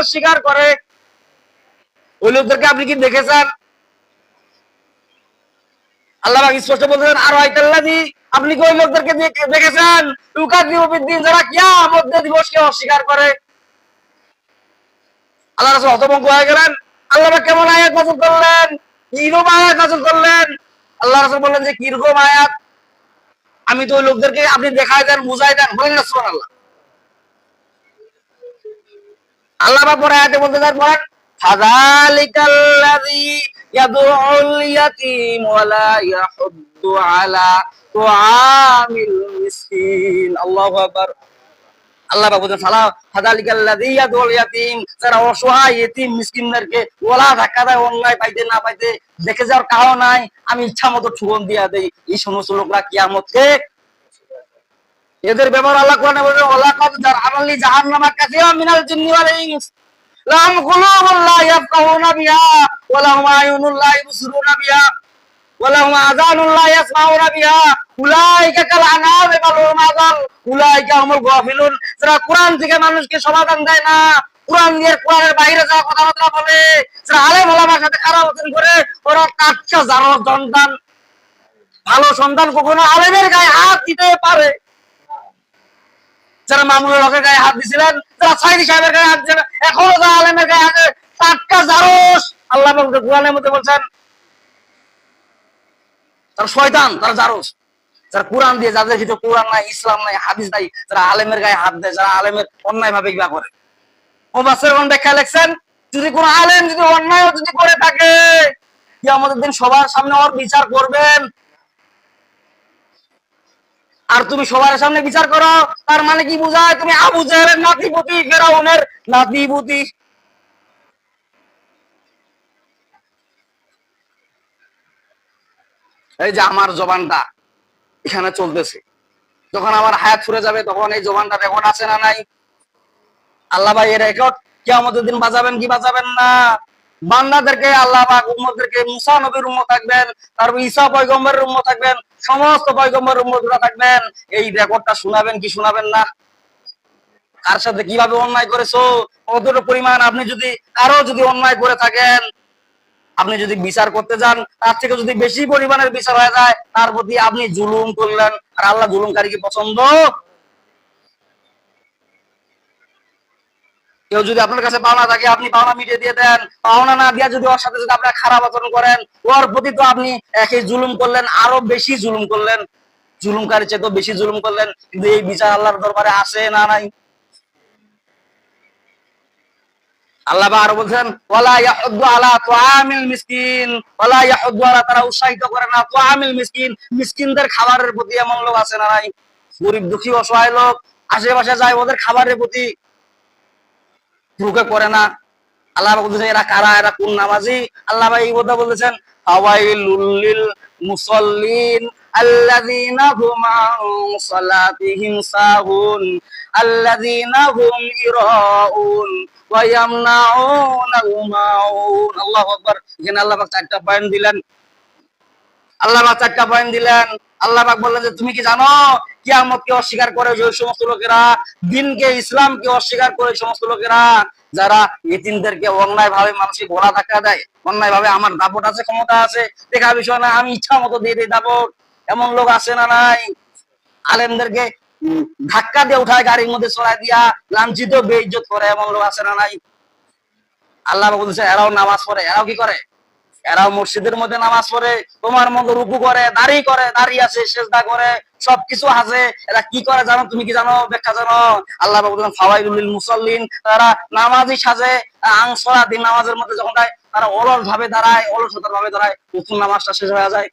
অস্বীকার করে। ওই লোকদেরকে আপনি কি দেখেছেন? আল্লাহ স্পষ্ট বলতেছেন আর হয়তাল্লাদি আপনি কি ওই লোকদেরকে দেখেছেন? দিন যারা কিয়ামত দিবসকে অস্বীকার করে। আল্লাহ রাসূল হতভম্ব হয়ে গেলেন। আল্লাহ কেমন আয়াত করলেন? কীরকম আয়াত করলেন? আল্লাহ রাসূল বললেন যে, কীরকম আয়াত? আমি তো ওই লোকদেরকে আপনি দেখায় দেন বুঝাই দেন, বলেন না, সুবহানাল্লাহ। আল্লাহ পাক পরে আয়াতে বলতে চান বলেন ফাযালিকাল্লাযী ইয়াদউল ইয়াতীম ওয়া লা ইয়াহুদ্দু আলা তুআমিল মিসকিন। আল্লাহু আকবার। আল্লাহ বলছেন, ফালা, ফাযালিকাল্লাযী ইয়াদউল ইয়াতীম, যারা অসহায় ইতিম মিসকিনদেরকে ওলা ধাক্কা দেয়, অন্যায় পাইতে না পাইতে, দেখে যাওয়ার কারণ নাই, আমি ইচ্ছা মতো ঠুকন দিয়া দেই। এই সমস্ত লোকরা কিয়ামতকে এদের ব্যবহার আল্লাহ কোরআনে বলেন ওয়ালা কাদ জার আমালি জাহান্নামা কাসীরা মিনাল জিন্নি ওয়াল ইনস। লাম কুলুবুল লা ইয়াফকাহুনা বিহা, ওয়া লাহুম আয়ুনুল লা ইবসিরুনা বিহা, ওয়া লাহুম আযানুল লা ইয়াসমাউনা বিহা। উলাইকা কাল আনাম বাল হুম আযাল, উলাইকা হুমুল গাফিলুন। যারা কোরআন থেকে মানুষকে সমাধান দেয় না, কোরআন দিয়ে কোরআনের বাইরে যাওয়া কথাবার্তা বলে, যারা আলেম ওলামার সাথে খারাপ আচরণ করে, ওরা কাচ্চা জারো সন্তান। ভালো সন্তান কখনো আলেমের গায়ে হাত দিতে পারে। যারা মামুনুল হকের গায়ে হাত দিছিলেন যারা সাইদি সাহেবের গায়ে হাত দিচ্ছেন এখনও যারা আলেমের গায়ে হাতে টাটকা জারস। আল্লাহ কোরআনের মধ্যে বলছেন, তারা শয়তান, তারা জারস। যারা কোরআন দিয়ে, যাদের ভিতরে কোরআন নাই, ইসলাম নাই, হাদিস নাই, যারা আলেমের গায়ে হাত দেয়, যারা আলেমের অন্যায় ভাবে কিবা করে। ও বাসের কোন ব্যাখ্যা লেখছেন যদি কোন আলেম যদি অন্যায় যদি করে থাকে আমাদের দিন সবার সামনে ওর বিচার করবেন। আর তুমি সবার সামনে বিচার করো। তার মানে কি বোঝায়? তুমি আবু জাহেলের নাতিপুতি, ফেরাউনের নাতিপুতি। এই যে আমার জবানটা এখানে চলতেছে। যখন আমার হায়াত ফুরে যাবে, তখন এই জবানটা রেকর্ড আছে না নাই? আল্লাহ ভাই এই রেকর্ড কি আমাদের দিন বাজাবেন কি বাজাবেন না? বান্দাদেরকে আল্লাহ পাক উম্মতদেরকে মুসা নবীর উম্মত থাকবেন, তারপর ঈসা পয়গম্বরের উম্মত থাকবেন, সমস্ত পয়গম্বরের উম্মতরা থাকবেন। এই রেকর্ডটা শোনাবেন কি শোনাবেন না? কার সাথে কীভাবে অন্যায় করেছ? কতটা পরিমাণ আপনি যদি আরও যদি অন্যায় করে থাকেন, আপনি যদি বিচার করতে যান, তার থেকে যদি বেশি পরিমাণের বিচার হয়ে যায়, তার প্রতি আপনি জুলুম করলেন, আর আল্লাহ জুলুমকারীকে পছন্দ কেউ যদি আপনার কাছে পাওনা থাকে, আপনি পাওনা মিটিয়ে দিয়ে দেন। পাওনা না দিয়া যদি ওর সাথে যদি আপনার খারাপ আচরণ করেন, ওর প্রতি তো আপনি একই জুলুম করলেন, আরও বেশি জুলুম করলেন। জুলুমকারী চেয়ে তো বেশি জুলুম করলেন, কিন্তু এই বিচার আল্লাহর দরবারে আসে না নাই? আল্লাহ আরও বলছেন তারা উৎসাহিত করে না, তুআমিল মিসকিন। মিসকিনদের খাবারের প্রতি এমন লোক না নাই? গরিব দুঃখী অসহায় লোক, আশেপাশে যায় ওদের খাবারের প্রতি। রুকে করে না। আল্লাহ বলতেছেন, এরা কারা? এরা কোন নামাজি? আল্লাহ এই কথা বলতেছেন হাওয়াইলুল লিল মুসাল্লিন আল্লাহ চারটা পয়েন্ট দিলেন। আল্লাহ পাক যে, তুমি কি জানো কিয়ামতকে অস্বীকার করে যে সমস্ত লোকেরা, দিনকে ইসলামকে অস্বীকার করে সমস্ত লোকেরা, যারা ইতিমদেরকে অন্যায় ভাবে মানুষকে ঘোরা ধাক্কা দেয় অন্যায় ভাবে আমার দাপট আছে, ক্ষমতা আছে, দেখা বিষয় না, আমি ইচ্ছা মতো দিয়ে দিই দাপট। এমন লোক আছে না নাই? আলেমদেরকে ধাক্কা দিয়ে উঠায় গাড়ির মধ্যে চড়াই দিয়া, লাঞ্ছিত, বেইজ্জত করে, এমন লোক আছে না নাই? আল্লাহ বলছে, এরাও নামাজ পড়ে, এরাও কি করে? এরাও মসজিদের মধ্যে নামাজ পড়ে, তোমার মতো রুকু করে দাড়ি করে, দাঁড়িয়ে আছে, সেজদা করে সবকিছু আছে। এরা কি করে জানো? তুমি কি জানো? ব্যাখ্যা জানো? আল্লাহ বলছেন, ফাওয়াইলুল মুসাল্লিন। তারা নামাজি সাজে আংসরা দিন নামাজের মধ্যে যখন যায়, তারা অলস ভাবে দাঁড়ায় অলসতার ভাবে দাঁড়ায় নতুন নামাজটা শেষ হয়ে যায়।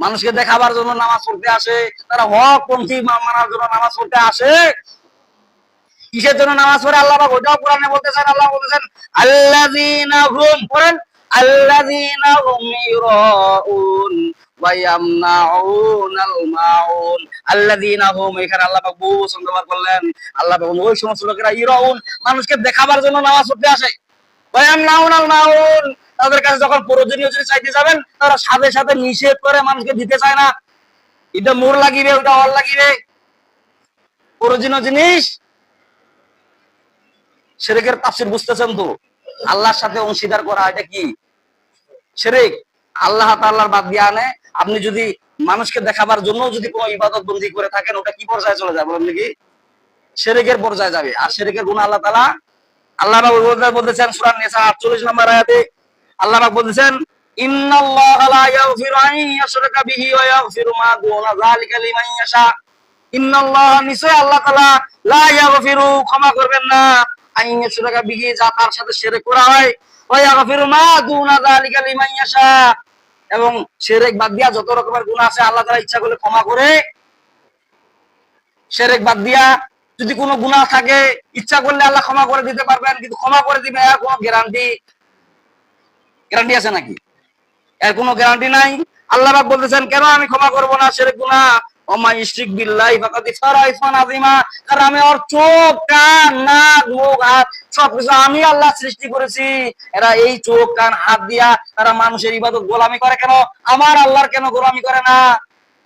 মানুষকে দেখাবার জন্য নামাজ পড়তে আসে, তারা হক পন্থী মানার জন্য নামাজ পড়তে আসে। কিসের জন্য নামাজ পড়ে? আল্লাহ পাক ওটাও কোরআনে বলতেছেন, আল্লাহ বলতেছেন, আল্লাযীনা হুম, পড়েন, আল্লাযীনা মানুষকে দেখাবার জন্য নামাজ পড়তে আসে। তাদের কাছে যখন প্রয়োজনীয় জিনিস চাইতে যাবেন, তারা সাথে সাথে নিষেধ করে মানুষকে দিতে চায় না। এটা মোর লাগিবে, ওটা লাগিবে। প্রয়োজনীয় জিনিস? সেরেকের তাফসির বুঝতেছেন তো? আল্লাহর সাথে অংশীদার করা, এটা কি? সেরেক, আল্লাহ তাআলার বাদ দিয়ে আনে আপনি যদি মানুষকে দেখাবার জন্য যদি কোনো ইবাদত বন্দি করে থাকেন, ওটা কি পর্যায়ে চলে যায় বলেন সেরেকের পর্যায়ে যাবে। আর সেরেকের গুণ আল্লাহ তাআলা, আল্লাহ বলতে- বলতেছেন সূরা নিসা 48 নম্বর আয়াতে, আল্লাহ রাব্বুল বলতেছেন আল্লাহ ক্ষমা করবেন না। যা তার সাথে করা হয় মা এবং সেরেক বাদ দিয়া যত রকমের গুণা আছে, আল্লাহ তারা ইচ্ছা করলে ক্ষমা করে। সেরেক বাদ দিয়া যদি কোনো গুণা থাকে, ইচ্ছা করলে আল্লাহ ক্ষমা করে দিতে পারবেন, কিন্তু ক্ষমা করে দিবে এর কোনো গ্যারান্টি গ্যারান্টি আছে নাকি? এর কোনো গ্যারান্টি নাই? আল্লাহ বলতেছেন, কেন আমি ক্ষমা করব না সেরেক গুনাহ? আমি আল্লাহ সৃষ্টি করেছি। এরা এই চোখ, কান, হাত দিয়া তারা মানুষের ইবাদত গোলামি করে কেন? আমার আল্লাহর কেন গোলামি করে না?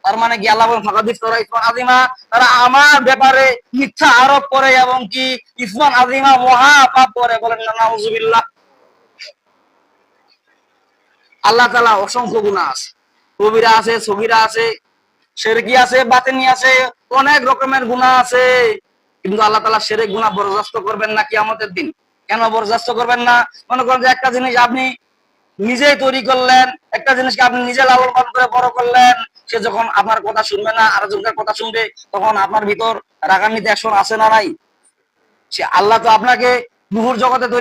তার মানে কি আল্লাহ বলেন, ফাকাদ ইসমান আযীমা তারা আমার ব্যাপারে মিথ্যা আরোপ করে এবং কি ইসমান আজিমা মহা পাপ করে বলেন আল্লাহ তালা অসংখ্য গুণা আছে। কবিরা আছে, সগিরা আছে শেরকি আছে, বাতেনি আছে, অনেক রকমের গুণা আছে। কিন্তু আল্লাহ তালা সেরে গুণা বরদাস্ত করবেন না কি আমাদের দিন। কেন বরদাস্ত করবেন না? মনে করেন যে একটা জিনিস আপনি নিজেই তৈরি করলেন, একটা জিনিসকে আপনি নিজে লালন পালন করে বড় করলেন, সে যখন আপনার কথা শুনবে না আরেকজনের কথা শুনবে, তখন আপনার ভিতর রাগান্বিত, অ্যাকশন আছে না নাই সে আল্লাহ তো আপনাকে মুহুর জগতে তৈরি